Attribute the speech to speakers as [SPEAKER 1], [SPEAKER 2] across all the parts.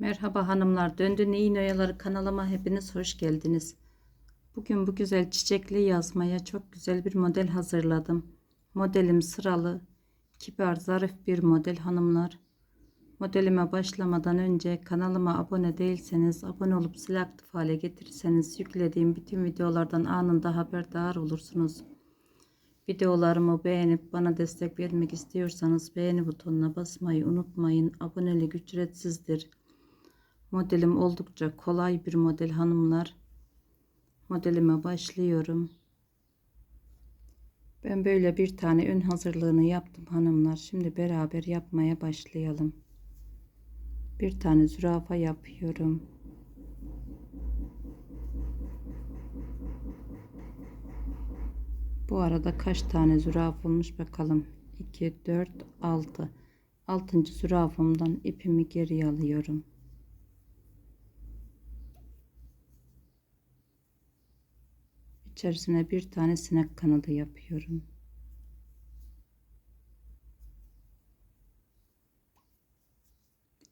[SPEAKER 1] Merhaba hanımlar, Döndü Neyin Oyaları kanalıma hepiniz hoş geldiniz. Bugün bu güzel çiçekli yazmaya çok güzel bir model hazırladım. Modelim sıralı, kibar, zarif bir model hanımlar. Modelime başlamadan önce kanalıma abone değilseniz abone olup zil aktif hale getirirseniz yüklediğim bütün videolardan anında haberdar olursunuz. Videolarımı beğenip bana destek vermek istiyorsanız beğeni butonuna basmayı unutmayın. Abonelik ücretsizdir. Modelim oldukça kolay bir model hanımlar. Modelime başlıyorum. Ben böyle bir tane ön hazırlığını yaptım hanımlar. Şimdi beraber yapmaya başlayalım. Bir tane zürafa yapıyorum. Bu arada kaç tane züraf olmuş bakalım. 2, 4, 6. 6. zürafımdan ipimi geri alıyorum. İçerisine bir tane sinek kanadı yapıyorum.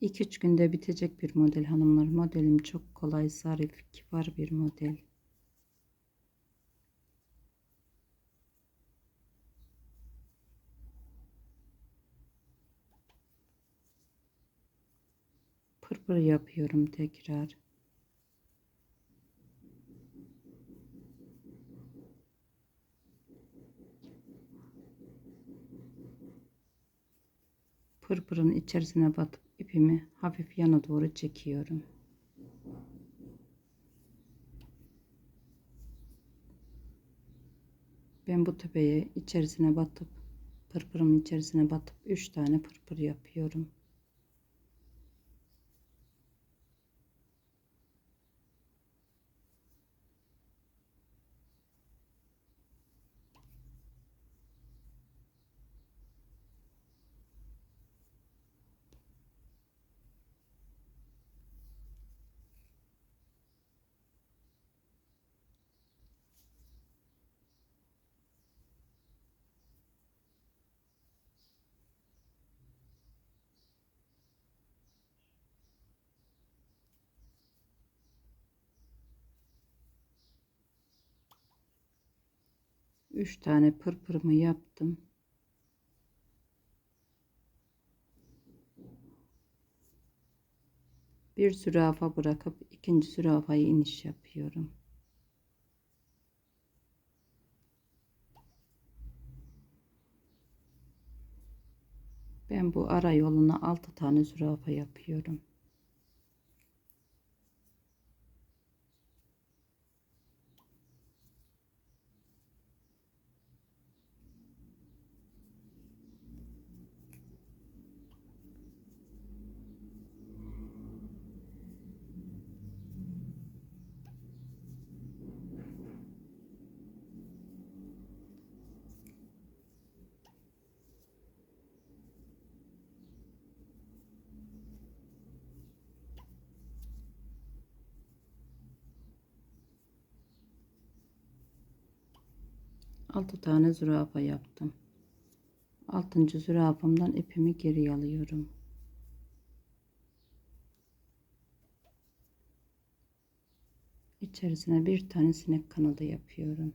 [SPEAKER 1] İki üç günde bitecek bir model hanımlar. Modelim çok kolay, zarif, kibar bir model. Pırpır yapıyorum tekrar. Pırpırın içerisine batıp ipimi hafif yana doğru çekiyorum. Ben bu tepeye içerisine batıp pırpırın içerisine batıp 3 tane pırpır yapıyorum. Üç tane pırpırımı yaptım. Bir zürafa bırakıp ikinci zürafayı iniş yapıyorum. Ben bu ara yoluna altı tane zürafa yapıyorum. Altı tane zürafa yaptım. Altıncı zürafamdan ipimi geri alıyorum. İçerisine bir tane sinek kanadı yapıyorum.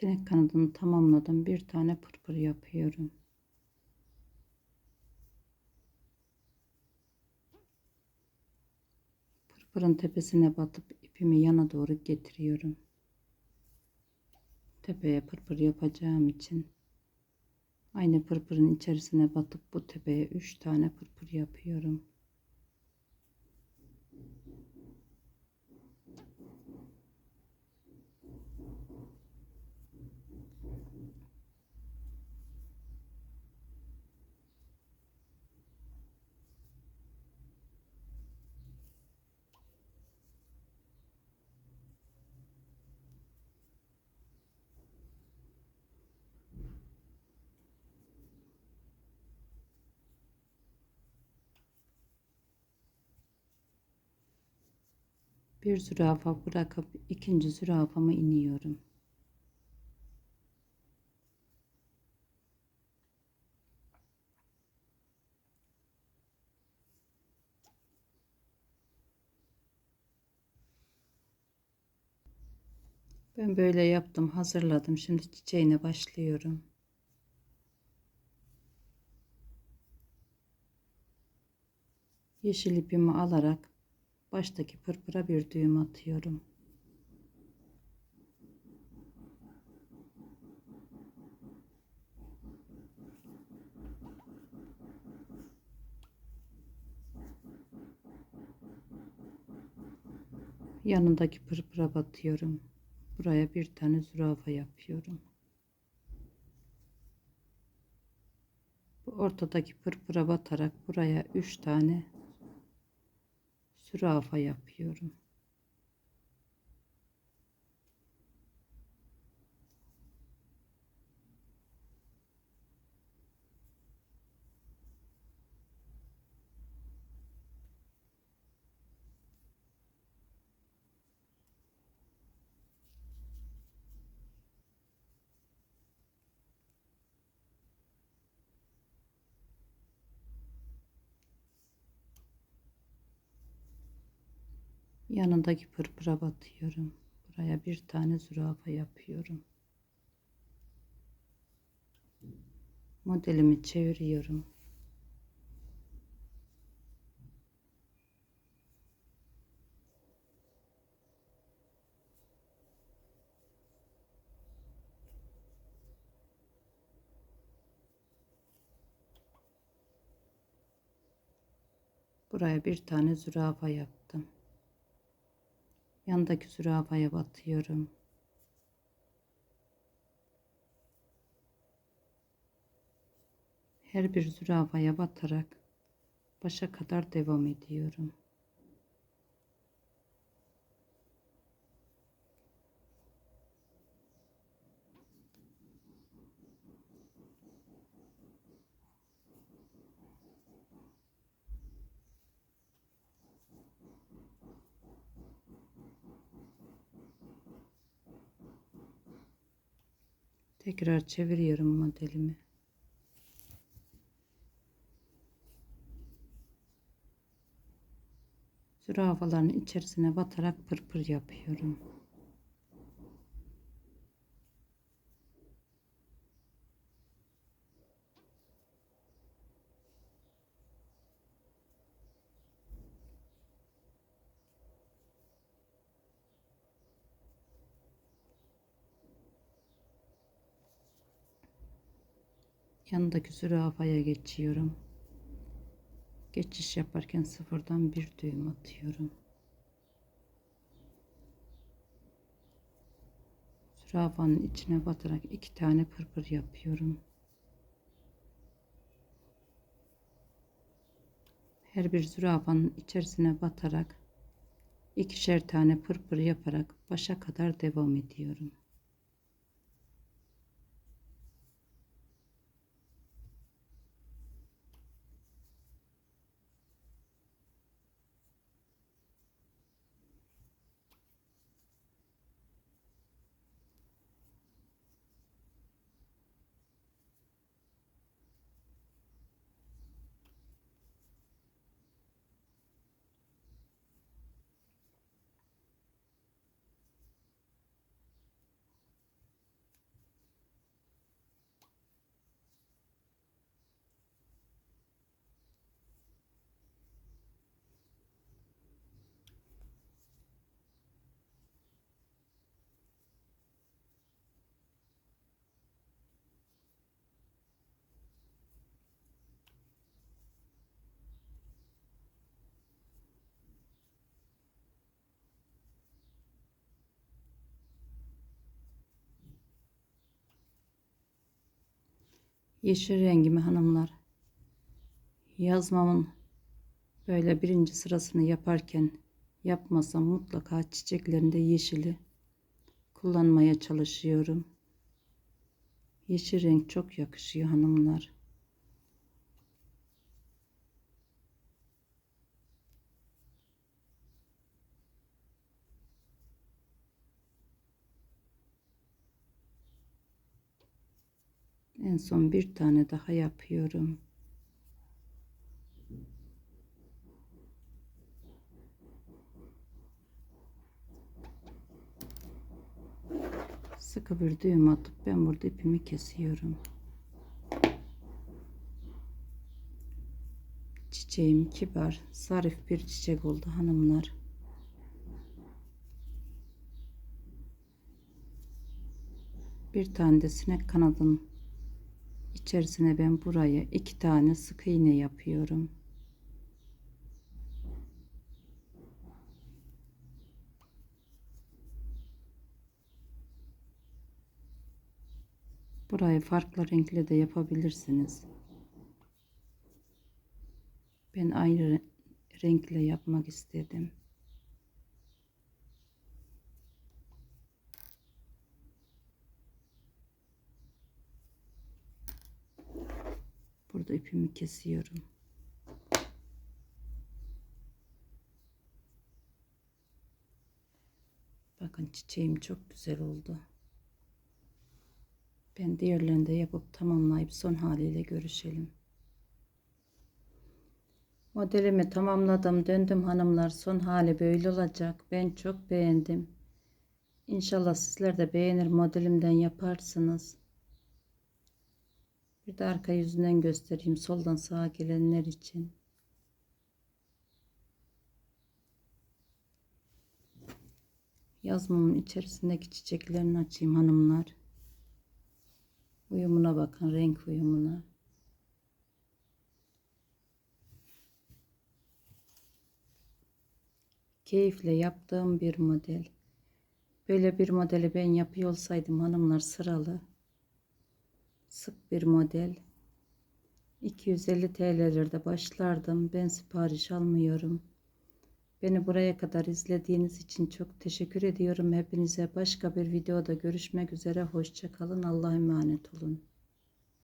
[SPEAKER 1] Sinek kanadını tamamladım. Bir tane pırpır yapıyorum. Pırpırın tepesine batıp ipimi yana doğru getiriyorum. Tepeye pırpır yapacağım için aynı pırpırın içerisine batıp bu tepeye 3 tane pırpır yapıyorum. Bir zürafa bırakıp ikinci zürafama iniyorum. Ben böyle yaptım, hazırladım. Şimdi çiçeğine başlıyorum. Yeşil ipimi alarak baştaki pırpıra bir düğüm atıyorum. Yanındaki pırpıra batıyorum. Buraya bir tane zürafa yapıyorum. Bu ortadaki pırpıra batarak buraya üç tane zürafa yapıyorum. Yanındaki pırpıra batıyorum. Buraya bir tane zürafa yapıyorum. Modelimi çeviriyorum. Buraya bir tane zürafa yaptım. Yandaki zürafaya batıyorum. Her bir zürafaya batarak başa kadar devam ediyorum. Tekrar çeviriyorum modelimi. Zürafaların içerisine batarak pırpır yapıyorum. Yanındaki zürafaya geçiyorum. Geçiş yaparken sıfırdan bir düğüm atıyorum. Zürafanın içine batarak iki tane pırpır yapıyorum. Her bir zürafanın içerisine batarak ikişer tane pırpır yaparak başa kadar devam ediyorum. Yeşil rengimi hanımlar yazmamın böyle birinci sırasını yaparken yapmasam mutlaka çiçeklerinde yeşili kullanmaya çalışıyorum. Yeşil renk çok yakışıyor hanımlar. En son bir tane daha yapıyorum. Sıkı bir düğüm atıp ben burada ipimi kesiyorum. Çiçeğim kibar, zarif bir çiçek oldu hanımlar. Bir tane de sinek kanadın içerisine ben buraya iki tane sık iğne yapıyorum. Burayı farklı renkle de yapabilirsiniz. Ben aynı renkle yapmak istedim. Burada ipimi kesiyorum. Bakın çiçeğim çok güzel oldu. Ben diğerlerini de yapıp tamamlayıp son haliyle görüşelim. Modelimi tamamladım. Döndüm hanımlar. Son hali böyle olacak. Ben çok beğendim. İnşallah sizler de beğenir modelimden yaparsınız. Bir de arka yüzünden göstereyim. Soldan sağa gelenler için. Yazmamın içerisindeki çiçeklerini açayım hanımlar. Uyumuna bakın. Renk uyumuna. Keyifle yaptığım bir model. Böyle bir modeli ben yapıyor olsaydım hanımlar sıralı. Sık bir model. 250 TL'lerde başlardım. Ben sipariş almıyorum. Beni buraya kadar izlediğiniz için çok teşekkür ediyorum. Hepinize başka bir videoda görüşmek üzere. Hoşçakalın. Allah'a emanet olun.